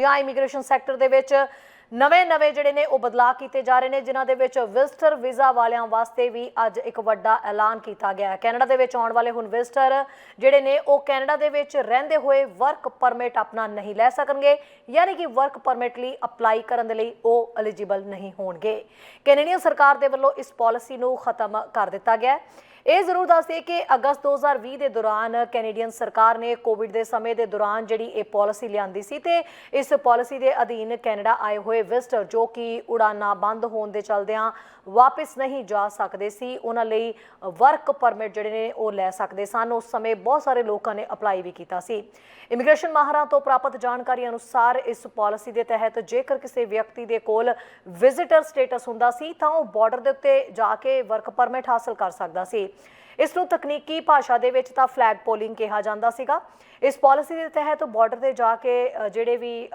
ਜਾਂ immigration sector ਦੇ ਵਿੱਚ ਨਵੇਂ-ਨਵੇਂ ਜਿਹੜੇ ਨੇ ਉਹ ਬਦਲਾਅ ਕੀਤੇ ਜਾ ਰਹੇ ਨੇ, ਜਿਨ੍ਹਾਂ ਦੇ ਵਿੱਚ ਵਿਜ਼ਟਰ ਵੀਜ਼ਾ ਵਾਲਿਆਂ ਵਾਸਤੇ ਵੀ ਅੱਜ ਇੱਕ ਵੱਡਾ ਐਲਾਨ ਕੀਤਾ ਗਿਆ ਹੈ। ਕੈਨੇਡਾ ਦੇ ਵਿੱਚ ਆਉਣ ਵਾਲੇ ਹੁਣ ਵਿਜ਼ਟਰ ਜਿਹੜੇ ਨੇ, ਉਹ ਕੈਨੇਡਾ ਦੇ ਵਿੱਚ ਰਹਿੰਦੇ ਹੋਏ ਵਰਕ ਪਰਮਿਟ ਆਪਣਾ ਨਹੀਂ ਲੈ ਸਕਣਗੇ, ਯਾਨੀ ਕਿ ਵਰਕ ਪਰਮਿਟ ਲਈ ਅਪਲਾਈ ਕਰਨ ਦੇ ਲਈ ਉਹ ਐਲੀਜੀਬਲ ਨਹੀਂ ਹੋਣਗੇ। ਕੈਨੇਡੀਅਨ ਸਰਕਾਰ ਦੇ ਵੱਲੋਂ ਇਸ ਪਾਲਿਸੀ ਨੂੰ ਖਤਮ ਕਰ ਦਿੱਤਾ ਗਿਆ ਹੈ। ਇਹ ਜ਼ਰੂਰ ਦੱਸ ਦਈਏ ਕਿ ਅਗਸਤ 2020 ਦੇ ਦੌਰਾਨ ਕੈਨੇਡੀਅਨ ਸਰਕਾਰ ਨੇ ਕੋਵਿਡ ਦੇ ਸਮੇਂ ਦੇ ਦੌਰਾਨ ਜਿਹੜੀ ਇਹ ਪਾਲਿਸੀ ਲਿਆਂਦੀ ਸੀ ਤੇ ਇਸ ਪਾਲਿਸੀ ਦੇ ਅਧੀਨ ਕੈਨੇਡਾ ਆਏ ਹੋਏ ਵਿਜ਼ਟਰ ਜੋ ਕਿ ਉਡਾਨਾਂ ਬੰਦ ਹੋਣ ਦੇ ਚਲਦਿਆਂ ਵਾਪਸ ਨਹੀਂ ਜਾ ਸਕਦੇ ਸੀ, ਉਹਨਾਂ ਲਈ ਵਰਕ ਪਰਮਿਟ ਜਿਹੜੇ ਨੇ ਉਹ ਲੈ ਸਕਦੇ ਸਨ। ਉਸ ਸਮੇਂ ਬਹੁਤ ਸਾਰੇ ਲੋਕਾਂ ਨੇ ਅਪਲਾਈ ਵੀ ਕੀਤਾ ਸੀ। ਇਮੀਗ੍ਰੇਸ਼ਨ ਮਾਹਰਾਂ ਤੋਂ ਪ੍ਰਾਪਤ ਜਾਣਕਾਰੀ ਅਨੁਸਾਰ ਇਸ ਪਾਲਿਸੀ ਦੇ ਤਹਿਤ ਜੇਕਰ ਕਿਸੇ ਵਿਅਕਤੀ ਦੇ ਕੋਲ ਵਿਜ਼ਿਟਰ ਸਟੇਟਸ ਹੁੰਦਾ ਸੀ, ਤਾਂ ਉਹ ਬਾਰਡਰ ਦੇ ਉੱਤੇ ਜਾ ਕੇ ਵਰਕ ਪਰਮਿਟ ਹਾਸਲ ਕਰ ਸਕਦਾ ਸੀ। ਇਸ ਨੂੰ ਤਕਨੀਕੀ ਭਾਸ਼ਾ ਦੇ ਵਿੱਚ ਤਾਂ ਫਲੈਗ ਪੋਲਿੰਗ ਕਿਹਾ ਜਾਂਦਾ ਸੀਗਾ। ਇਸ ਪਾਲਿਸੀ ਦੇ ਤਹਿਤ ਬਾਰਡਰ ਤੇ ਜਾ ਕੇ ਜਿਹੜੇ ਵੀ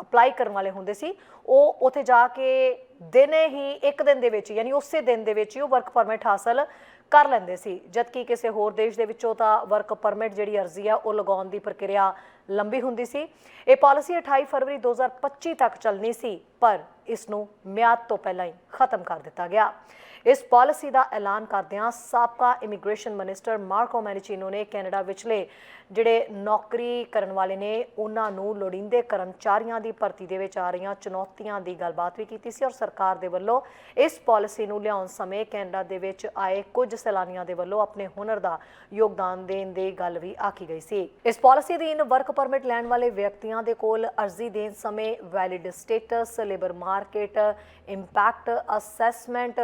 ਅਪਲਾਈ ਕਰਨ ਵਾਲੇ ਹੁੰਦੇ ਸੀ, ਉਹ ਉੱਥੇ ਜਾ ਕੇ ਦਿਨੇ ਹੀ ਇੱਕ ਦਿਨ ਦੇ ਵਿੱਚ, ਯਾਨੀ ਉਸੇ ਦਿਨ ਦੇ ਵਿੱਚ ਹੀ ਉਹ ਵਰਕ ਪਰਮਿਟ ਹਾਸਲ ਕਰ ਲੈਂਦੇ ਸੀ। ਜਦਕਿ ਕਿਸੇ ਹੋਰ ਦੇਸ਼ ਦੇ ਵਿੱਚੋਂ ਤਾਂ ਵਰਕ ਪਰਮਿਟ ਜਿਹੜੀ ਅਰਜ਼ੀ ਆ, ਉਹ ਲਗਾਉਣ ਦੀ ਪ੍ਰਕਿਰਿਆ ਲੰਬੀ ਹੁੰਦੀ ਸੀ। ਇਹ ਪਾਲਿਸੀ 28 ਫਰਵਰੀ 2025 ਤੱਕ ਚੱਲਣੀ ਸੀ, ਪਰ ਇਸ ਨੂੰ ਮਿਆਦ ਤੋਂ ਪਹਿਲਾਂ ਹੀ ਖਤਮ ਕਰ ਦਿੱਤਾ ਗਿਆ। ਇਸ ਪਾਲਿਸੀ ਦਾ ਐਲਾਨ ਕਰਦਿਆਂ ਸਾਬਕਾ ਇਮੀਗ੍ਰੇਸ਼ਨ ਮਿਨਿਸਟਰ ਮਾਰਕੋ ਮੈਨੀਚੀਨੋ ਨੇ ਕੈਨੇਡਾ ਵਿਚਲੇ ਜਿਹੜੇ ਨੌਕਰੀ ਕਰਨ ਵਾਲੇ ਨੇ, ਉਹਨਾਂ ਨੂੰ ਲੋੜੀਂਦੇ ਕਰਮਚਾਰੀਆਂ ਦੀ ਭਰਤੀ ਦੇ ਵਿੱਚ ਆ ਰਹੀਆਂ ਚੁਣੌਤੀਆਂ ਦੀ ਗੱਲਬਾਤ ਵੀ ਕੀਤੀ ਸੀ ਔਰ ਸਰਕਾਰ ਦੇ ਵੱਲੋਂ ਇਸ ਪਾਲਿਸੀ ਨੂੰ ਲਿਆਉਣ ਸਮੇਂ ਕੈਨੇਡਾ ਦੇ ਵਿੱਚ ਆਏ ਕੁਝ ਸੈਲਾਨੀਆਂ ਦੇ ਵੱਲੋਂ ਆਪਣੇ ਹੁਨਰ ਦਾ ਯੋਗਦਾਨ ਦੇਣ ਦੀ ਗੱਲ ਵੀ ਆਖੀ ਗਈ ਸੀ। ਇਸ ਪਾਲਿਸੀ ਅਧੀਨ ਵਰਕ ਪਰਮਿਟ ਲੈਣ ਵਾਲੇ ਵਿਅਕਤੀਆਂ ਦੇ ਕੋਲ ਅਰਜ਼ੀ ਦੇਣ ਸਮੇਂ valid status, labour market, impact assessment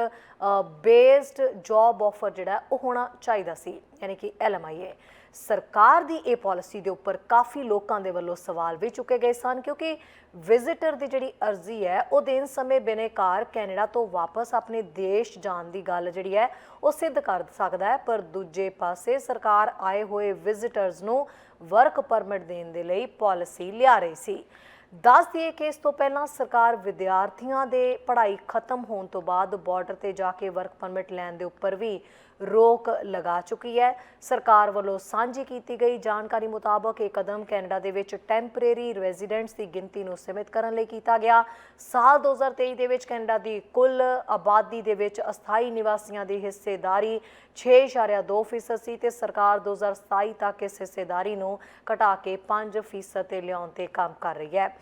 based job offer ਜਿਹੜਾ ਉਹ ਹੋਣਾ ਚਾਹੀਦਾ ਸੀ, ਯਾਨੀ ਕਿ ਐਲਐਮਆਈਏ ਸਰਕਾਰ ਦੀ ਇਹ ਪਾਲਿਸੀ ਦੇ ਉੱਪਰ ਕਾਫੀ ਲੋਕਾਂ ਦੇ ਵੱਲੋਂ ਸਵਾਲ ਵੀ ਚੁੱਕੇ ਗਏ ਸਨ, ਕਿਉਂਕਿ ਵਿਜ਼ਿਟਰ ਦੀ ਜਿਹੜੀ ਅਰਜ਼ੀ ਹੈ, ਉਹ ਦੇਣ ਸਮੇਂ ਬਿਨੇਕਾਰ ਕੈਨੇਡਾ ਤੋਂ ਵਾਪਸ ਆਪਣੇ ਦੇਸ਼ ਜਾਣ ਦੀ ਗੱਲ ਜਿਹੜੀ ਹੈ, ਉਹ ਸਿੱਧ ਕਰ ਸਕਦਾ ਹੈ। ਪਰ ਦੂਜੇ ਪਾਸੇ ਸਰਕਾਰ ਆਏ ਹੋਏ ਵਿਜ਼ਿਟਰਸ ਨੂੰ ਵਰਕ ਪਰਮਿਟ ਦੇਣ ਦੇ ਲਈ ਪਾਲਿਸੀ ਲਿਆ ਰਹੀ ਸੀ। ਦੱਸ ਦਈਏ ਕਿ ਇਸ ਤੋਂ ਪਹਿਲਾਂ ਸਰਕਾਰ ਵਿਦਿਆਰਥੀਆਂ ਦੇ ਪੜ੍ਹਾਈ ਖਤਮ ਹੋਣ ਤੋਂ ਬਾਅਦ ਬਾਰਡਰ ਤੇ ਜਾ ਕੇ ਵਰਕ ਪਰਮਿਟ ਲੈਣ ਦੇ ਉੱਪਰ ਵੀ ਰੋਕ ਲਗਾ ਚੁੱਕੀ ਹੈ। ਸਰਕਾਰ ਵੱਲੋਂ ਸਾਂਝੀ ਕੀਤੀ ਗਈ ਜਾਣਕਾਰੀ ਮੁਤਾਬਕ ਇਹ ਕਦਮ ਕੈਨੇਡਾ ਦੇ ਵਿੱਚ ਟੈਂਪਰੇਰੀ ਰੈਜ਼ੀਡੈਂਟਸ ਦੀ ਗਿਣਤੀ ਨੂੰ ਸੀਮਿਤ ਕਰਨ ਲਈ ਕੀਤਾ ਗਿਆ। ਸਾਲ 2023 ਦੇ ਵਿੱਚ ਕੈਨੇਡਾ ਦੀ ਕੁੱਲ ਆਬਾਦੀ ਦੇ ਵਿੱਚ ਅਸਥਾਈ ਨਿਵਾਸੀਆਂ ਦੀ ਹਿੱਸੇਦਾਰੀ 6.2% ਸੀ ਤੇ ਸਰਕਾਰ 2027 ਤੱਕ ਇਸ ਹਿੱਸੇਦਾਰੀ ਨੂੰ ਘਟਾ ਕੇ 5% ਤੇ ਲਿਆਉਣ ਤੇ ਕੰਮ ਕਰ ਰਹੀ ਹੈ।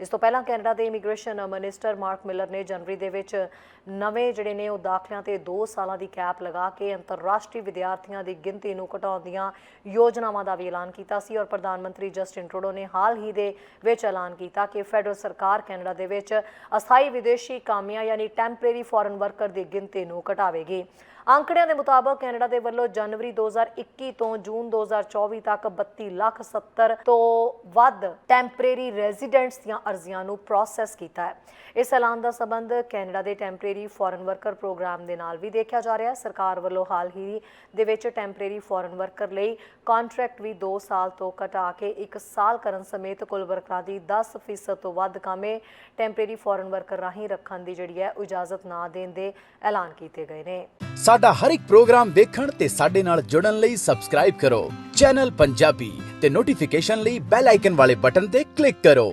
ਇਸ ਤੋਂ ਪਹਿਲਾਂ ਕੈਨੇਡਾ ਦੇ ਇਮੀਗ੍ਰੇਸ਼ਨ ਮਿਨਿਸਟਰ ਮਾਰਕ ਮਿਲਰ ਨੇ ਜਨਵਰੀ ਦੇ ਵਿੱਚ ਨਵੇਂ ਜਿਹੜੇ ਨੇ ਉਹ ਦਾਖਲਿਆਂ ਤੇ 2 ਸਾਲਾਂ ਦੀ ਕੈਪ ਲਗਾ ਕੇ ਅੰਤਰਰਾਸ਼ਟਰੀ ਵਿਦਿਆਰਥੀਆਂ ਦੀ ਗਿਣਤੀ ਨੂੰ ਘਟਾਉਣ ਦੀਆਂ ਯੋਜਨਾਵਾਂ ਦਾ ਵੀ ਐਲਾਨ ਕੀਤਾ ਸੀ ਔਰ ਪ੍ਰਧਾਨ ਮੰਤਰੀ ਜਸਟਿਨ ਟਰੂਡੋ ਨੇ ਹਾਲ ਹੀ ਦੇ ਵਿੱਚ ਐਲਾਨ ਕੀਤਾ ਕਿ ਫੈਡਰਲ ਸਰਕਾਰ ਕੈਨੇਡਾ ਦੇ ਵਿੱਚ ਅਸਥਾਈ ਵਿਦੇਸ਼ੀ ਕਾਮਿਆਂ ਯਾਨੀ ਟੈਂਪਰੇਰੀ ਫੋਰਨ ਵਰਕਰ ਦੀ ਗਿਣਤੀ ਨੂੰ ਘਟਾਵੇਗੀ। ਅੰਕੜਿਆਂ ਦੇ ਮੁਤਾਬਕ ਕੈਨੇਡਾ ਦੇ ਵੱਲੋਂ ਜਨਵਰੀ 2021 ਤੋਂ ਜੂਨ 2024 ਤੱਕ 32 ਲੱਖ 70 ਤੋਂ ਵੱਧ ਟੈਂਪਰੇਰੀ ਰੈਜ਼ੀਡੈਂਟਸ ਦੀਆਂ ਅਰਜ਼ੀਆਂ ਨੂੰ ਪ੍ਰੋਸੈਸ ਕੀਤਾ ਹੈ। ਇਸ ਐਲਾਨ ਦਾ ਸਬੰਧ ਕੈਨੇਡਾ ਦੇ ਟੈਂਪਰੇਰੀ ਫੋਰਨ ਵਰਕਰ ਪ੍ਰੋਗਰਾਮ ਦੇ ਨਾਲ ਵੀ ਦੇਖਿਆ ਜਾ ਰਿਹਾ ਹੈ। ਸਰਕਾਰ ਵੱਲੋਂ ਹਾਲ ਹੀ ਦੇ ਵਿੱਚ ਟੈਂਪਰੇਰੀ ਫੋਰਨ ਵਰਕਰ ਲਈ ਕੰਟਰੈਕਟ ਵੀ 2 ਸਾਲ ਤੋਂ ਘਟਾ ਕੇ 1 ਸਾਲ ਕਰਨ ਸਮੇਤ ਕੁੱਲ ਵਰਕਰਾਂ ਦੀ 10% ਤੋਂ ਵੱਧ ਕਾਮੇ ਟੈਂਪਰੇਰੀ ਫੋਰਨ ਵਰਕਰ ਰਾਹੀਂ ਰੱਖਣ ਦੀ ਜਿਹੜੀ ਹੈ ਇਜਾਜ਼ਤ ਨਾ ਦੇਣ ਦੇ ਐਲਾਨ ਕੀਤੇ ਗਏ ਨੇ। ਸਾਡਾ ਹਰ ਇੱਕ ਪ੍ਰੋਗਰਾਮ ਦੇਖਣ ਤੇ ਸਾਡੇ ਨਾਲ ਜੁੜਨ ਲਈ ਸਬਸਕ੍ਰਾਈਬ ਕਰੋ। ਚੈਨਲ ਪੰਜਾਬੀ ਤੇ ਨੋਟੀਫਿਕੇਸ਼ਨ ਲਈ ਬੈਲ ਆਈਕਨ ਵਾਲੇ ਬਟਨ ਤੇ ਕਲਿੱਕ ਕਰੋ।